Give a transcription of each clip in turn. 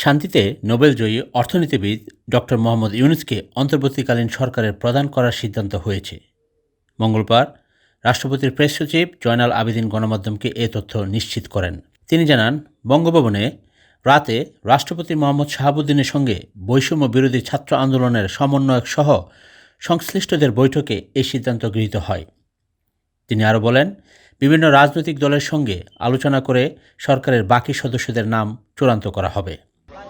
শান্তিতে নোবেলজয়ী অর্থনীতিবিদ ডক্টর মোহাম্মদ ইউনুসকে অন্তর্বর্তীকালীন সরকারের প্রদান করার সিদ্ধান্ত হয়েছে। মঙ্গলবার রাষ্ট্রপতির প্রেস সচিব জয়নাল আবেদিন গণমাধ্যমকে এ তথ্য নিশ্চিত করেন। তিনি জানান, বঙ্গভবনে রাতে রাষ্ট্রপতি মোহাম্মদ শাহাবুদ্দিনের সঙ্গে বৈষম্য বিরোধী ছাত্র আন্দোলনের সমন্বয়ক সহ সংশ্লিষ্টদের বৈঠকে এই সিদ্ধান্ত গৃহীত হয়। তিনি আরও বলেন, বিভিন্ন রাজনৈতিক দলের সঙ্গে আলোচনা করে সরকারের বাকি সদস্যদের নাম চূড়ান্ত করা হবে।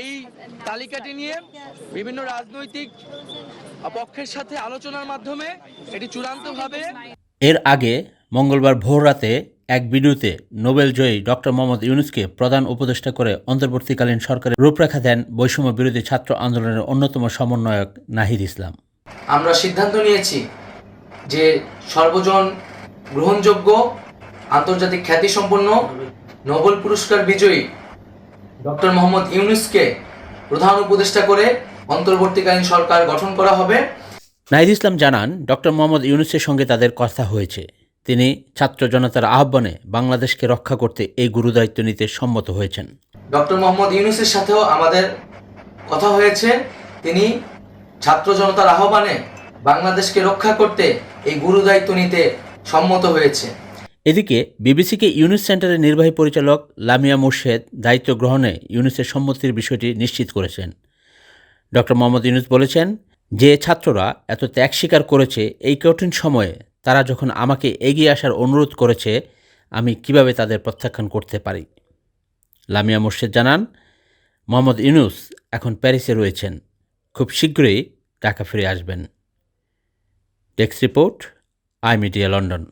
এই তালিকাটি নিয়ে বিভিন্ন রাজনৈতিক পক্ষের সাথে আলোচনার মাধ্যমে এটি চূড়ান্তভাবে এর আগে মঙ্গলবার ভোররাতে এক ভিডিওতে নোবেলজয়ী ডক্টর মোহাম্মদ ইউনুসকে প্রধান উপদেষ্টা করে অন্তর্বর্তীকালীন সরকারের রূপরেখা দেন বৈষম্য বিরোধী ছাত্র আন্দোলনের অন্যতম সমন্বয়ক নাহিদ ইসলাম। আমরা সিদ্ধান্ত নিয়েছি যে সর্বজন গ্রহণযোগ্য আন্তর্জাতিক খ্যাতিসম্পন্ন নোবেল পুরস্কার বিজয়ী ডক্টর মোহাম্মদ ইউনুসকে প্রধান উপদেষ্টা করে অন্তর্বর্তীকালীন সরকার গঠন করা হবে। নাহিদ ইসলাম জানান ডক্টর মোহাম্মদ ইউনুসের সঙ্গে তাদের কথা হয়েছে। তিনি ছাত্র জনতার আহ্বানে বাংলাদেশকে রক্ষা করতে এই গুরুদায়িত্ব নিতে সম্মত হয়েছেন। ডক্টর মোহাম্মদ ইউনুসের সাথেও আমাদের কথা হয়েছে। তিনি ছাত্র জনতার আহ্বানে বাংলাদেশকে রক্ষা করতে এই গুরু দায়িত্ব নিতে সম্মত হয়েছে। এদিকে, বিবিসিকে ইউনুস সেন্টারের নির্বাহী পরিচালক লামিয়া মোর্শেদ দায়িত্ব গ্রহণে ইউনুসের সম্মতির বিষয়টি নিশ্চিত করেছেন। ডক্টর মোহাম্মদ ইউনুস বলেছেন, যে ছাত্ররা এত ত্যাগ স্বীকার করেছে এই কঠিন সময়ে, তারা যখন আমাকে এগিয়ে আসার অনুরোধ করেছে, আমি কীভাবে তাদের প্রত্যাখ্যান করতে পারি? লামিয়া মোর্শেদ জানান, মোহাম্মদ ইউনুস এখন প্যারিসে রয়েছেন। খুব শীঘ্রই ঢাকা ফিরে আসবেন। Desk report, I media London.